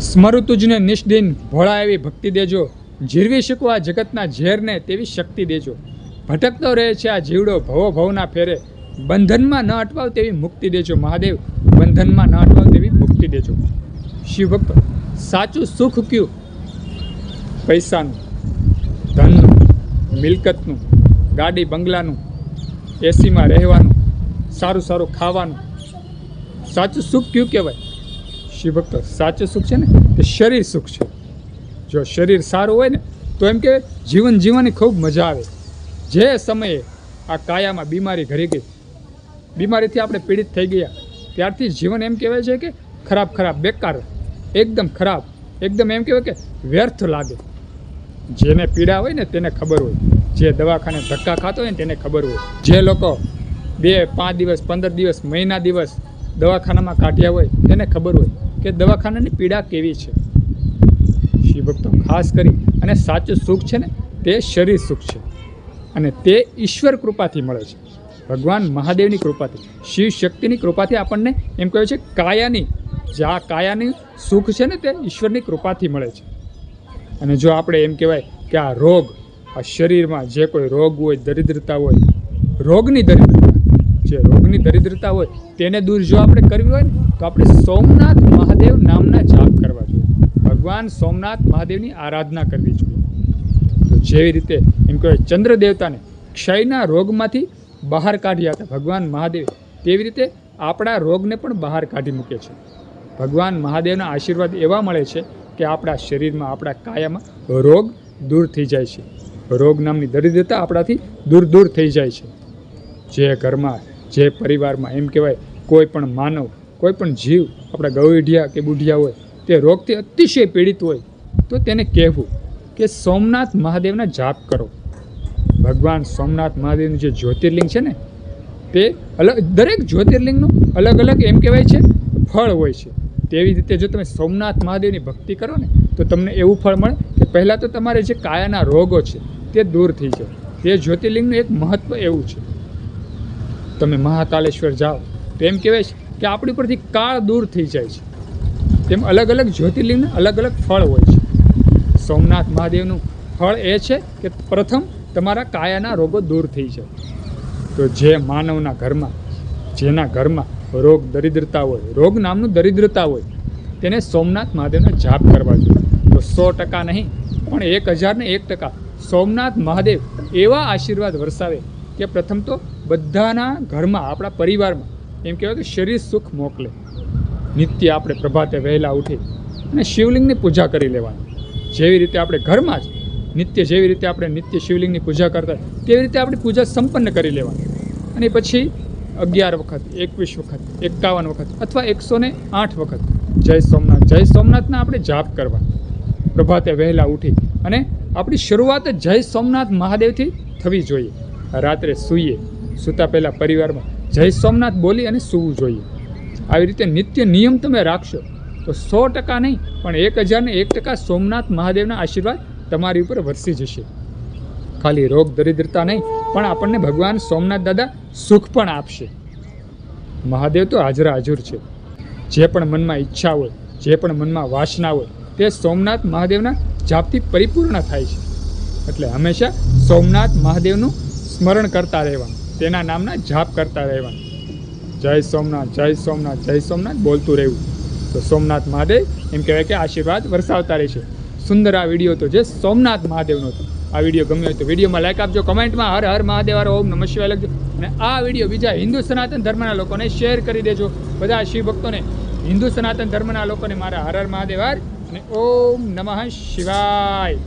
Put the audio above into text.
સ્મરું તુજને નિષ્દિન ભોળા એવી ભક્તિ દેજો. જીરવી શકવા જગતના ઝેરને તેવી શક્તિ દેજો. ભટકતો રહે છે આ જીવડો ભવો ભવના ફેરે. બંધનમાં ન અટવાવ તેવી મુક્તિ દેજો મહાદેવ. બંધનમાં ન અટવાવ તેવી મુક્તિ દેજો. શિવભક્ત, સાચું સુખ કયું? પૈસાનું, ધનનું, મિલકતનું, ગાડી બંગલાનું, એસીમાં રહેવાનું, સારું સારું ખાવાનું. સાચું સુખ કયું કહેવાય? શિવ ભક્તો, સાચું સુખ છે ને? તે શરીર સુખ છે. જો શરીર સારું હોય ને, તો એમ કે જીવન જીવવાની ખૂબ મજા આવે. જે સમયે આ કાયામાં બીમારી ઘરી ગઈ, બીમારીથી આપણે પીડિત થઈ ગયા, ત્યારથી જીવન એમ કહેવાય છે કે ખરાબ ખરાબ, બેકાર, એકદમ ખરાબ, એકદમ એમ કહેવાય કે વ્યર્થ લાગે. જેને પીડા હોય ને, તેને ખબર હોય. જે દવાખાને ધક્કા ખાતો હોય ને, તેને ખબર હોય. જે લોકો બે, પાંચ દિવસ, પંદર દિવસ, મહિના દિવસ દવાખાનામાં કાઢ્યા હોય, તેને ખબર હોય. કે દવાખાનાની પીડા કેવી છે? શિવ ભક્તો ખાસ કરી અને સાચું સુખ છે ને, તે શરીર સુખ છે. અને તે ઈશ્વર કૃપાથી મળે છે. ભગવાન મહાદેવની કૃપાથી. શિવ શક્તિની કૃપાથી આપણને એમ કહે છે, કાયાની, જે આ કાયાની સુખ છે ને, તે ઈશ્વરની કૃપાથી મળે છે. અને જો આપણે એમ કહેવાય કે આ રોગ, આ શરીરમાં જે કોઈ રોગ હોય, દરિદ્રતા હોય, રોગની દરિદ્રતા જે રોગની દરિદ્રતા હોય, તેને દૂર જો આપણે કરવી હોય ને, તો આપણે સોમનાથ મહાદેવ નામના જાપ કરવા જોઈએ. ભગવાન સોમનાથ મહાદેવની આરાધના કરવી જોઈએ. તો જેવી રીતે એમ કહેવાય ચંદ્ર દેવતાને ક્ષયના રોગમાંથી બહાર કાઢ્યા હતા ભગવાન મહાદેવ, તેવી રીતે આપણા રોગને પણ બહાર કાઢી મૂકે છે. ભગવાન મહાદેવના આશીર્વાદ એવા મળે છે કે આપણા શરીરમાં, આપણા કાયામાં રોગ દૂર થઈ જાય છે. રોગ નામની દરિદ્રતા આપણાથી દૂર દૂર થઈ જાય છે. જે ઘરમાં જે પરિવારમાં એમ કહેવાય, કોઈ પણ માનવ, કોઈ પણ જીવ, આપણા ગૌઢિયા કે બુઢિયા હોય, તે રોગથી અતિશય પીડિત હોય, તો તેને કહેવું કે સોમનાથ મહાદેવના જાપ કરો. ભગવાન સોમનાથ મહાદેવનું જે જ્યોતિર્લિંગ છે ને, તે અલગ, દરેક જ્યોતિર્લિંગનું અલગ અલગ એમ કહેવાય છે, ફળ હોય છે. તેવી રીતે જો તમે સોમનાથ મહાદેવની ભક્તિ કરો ને, તો તમને એવું ફળ મળે કે પહેલાં તો તમારે જે કાયાના રોગો છે, તે દૂર થઈ જાય. તે જ્યોતિર્લિંગનું એક મહત્ત્વ એવું છે. તમે મહાકાલેશ્વર જાઓ. તો એમ કહેવાય છે કે આપણી પરથી કાળ દૂર થઈ જાય છે. તેમ અલગ અલગ જ્યોતિર્લિંગના અલગ અલગ ફળ હોય છે. સોમનાથ મહાદેવનું ફળ એ છે કે પ્રથમ તમારા કાયાના રોગો દૂર થઈ જાય. તો જે માનવના ઘરમાં, જેના ઘરમાં રોગ દરિદ્રતા હોય, રોગ નામનું દરિદ્રતા હોય, તેને સોમનાથ મહાદેવને જાપ કરવા જોઈએ. તો સો ટકા નહીં, પણ એક હજારને એક ટકા સોમનાથ મહાદેવ એવા આશીર્વાદ વરસાવે કે પ્રથમ તો બધાના ઘરમાં, આપણા પરિવારમાં એમ કહેવાય કે શરીર સુખ મોકલે. નિત્ય આપણે પ્રભાતે વહેલા ઉઠી અને શિવલિંગની પૂજા કરી લેવાની. જેવી રીતે આપણે ઘરમાં જ નિત્ય, જેવી રીતે આપણે નિત્ય શિવલિંગની પૂજા કરતા તેવી રીતે આપણી પૂજા સંપન્ન કરી લેવાની. અને પછી અગિયાર વખત, એકવીસ વખત, એકાવન વખત અથવા એકસો ને આઠ વખત જય સોમનાથ. જય સોમનાથના આપણે જાપ કરવા. પ્રભાતે વહેલા ઉઠી અને આપણી શરૂઆત જય સોમનાથ મહાદેવથી થવી જોઈએ. રાત્રે સૂઈએ, સૂતા પહેલાં પરિવારમાં જય સોમનાથ બોલી અને સૂવું જોઈએ. આવી રીતે નિત્ય નિયમ તમે રાખશો તો સો ટકા નહીં, પણ એક હજારને એક ટકા સોમનાથ મહાદેવના આશીર્વાદ તમારી ઉપર વરસી જશે. ખાલી રોગ દરિદ્રતા નહીં, પણ આપણને ભગવાન સોમનાથ દાદા સુખ પણ આપશે. મહાદેવ તો હાજરા હાજર છે. જે પણ મનમાં ઈચ્છા હોય, જે પણ મનમાં વાસના હોય, તે સોમનાથ મહાદેવના જાપથી પરિપૂર્ણ થાય છે. એટલે હંમેશા સોમનાથ મહાદેવનું સ્મરણ કરતા રહેવાનું. તેના નામના જાપ કરતા રહેવાનું. જય સોમનાથ જય સોમનાથ જય સોમનાથ બોલતું રહેવું. તો સોમનાથ મહાદેવ એમ કહેવાય કે આશીર્વાદ વરસાવતા રહેશે. સુંદર આ વીડિયો તો જે સોમનાથ મહાદેવનો હતો. આ વીડિયો ગમ્યો હોય તો વિડીયોમાં લાઈક આપજો, કમેન્ટમાં હર હર મહાદેવ ઓમ નમઃ શિવાય લખજો. અને આ વીડિયો બીજા હિન્દુ સનાતન ધર્મના લોકોને શેર કરી દેજો. બધા શિવ ભક્તોને હિન્દુ સનાતન ધર્મના લોકોને મારા હર હર મહાદેવ અને ઓમ નમઃ શિવાય.